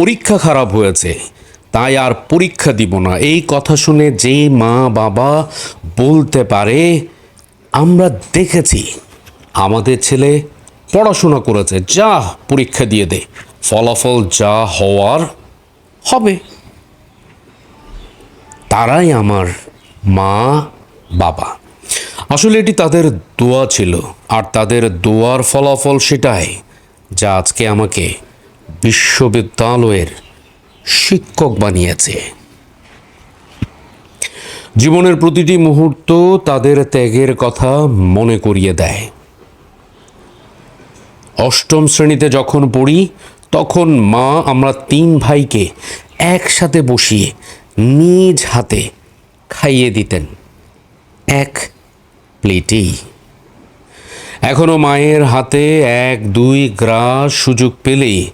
পরীক্ষা খারাপ হয়েছে, তাই আর পরীক্ষা দিব না। এই কথা শুনে যে মা বাবা বলতে পারে, আমরা দেখেছি। আমাদের ছেলে পড়াশোনা করেছে, যা পরীক্ষা দিয়ে দে। ফলাফল যা হওয়ার হবে। তারাই আমার মা, বাবা। আসলে এটি তাদের দোয়া ছিল, আর তাদের দোয়ার ফলাফল সেটাই, যা আজকে আমাকে বিশ্ববিদ্যালয়ের শিক্ষক বানিয়েছে। জীবনের প্রতিটি মুহূর্ত তাদের ত্যাগের কথা মনে করিয়ে দেয়। অষ্টম শ্রেণীতে যখন পড়ি, তখন মা আমরা তিন ভাইকে একসাথে বসিয়ে নিজ হাতে খাইয়ে দিতেন। এক প্লেটেই। এখনও মায়ের হাতে এক, দুই গ্রাস সুযোগ পেলেই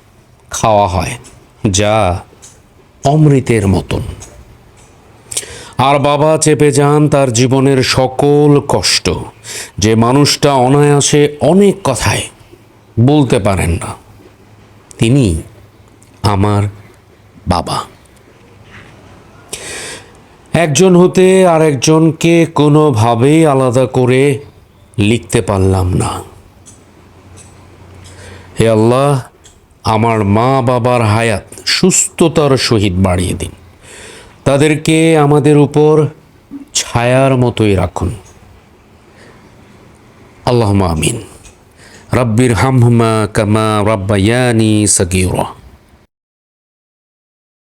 খাওয়া হয়, যা অমৃতের মতন। আর বাবা চেপে যান তার জীবনের সকল কষ্ট। যে মানুষটা অনায়াসে অনেক কথায় বলতে পারেন না। তিনি আমার বাবা। একজন হতে আরেকজনকে কোনোভাবেই আলাদা করে লিখতে পারলাম না। হে আল্লাহ আমার মা বাবার হায়াত সুস্থতার সহিত বাড়িয়ে দিন। তাদেরকে আমাদের উপর ছায়ার মতোই রাখুন। আল্লাহ আমিন। রব্বির হামহুমা কামা রব্বায়ানি সগীরা।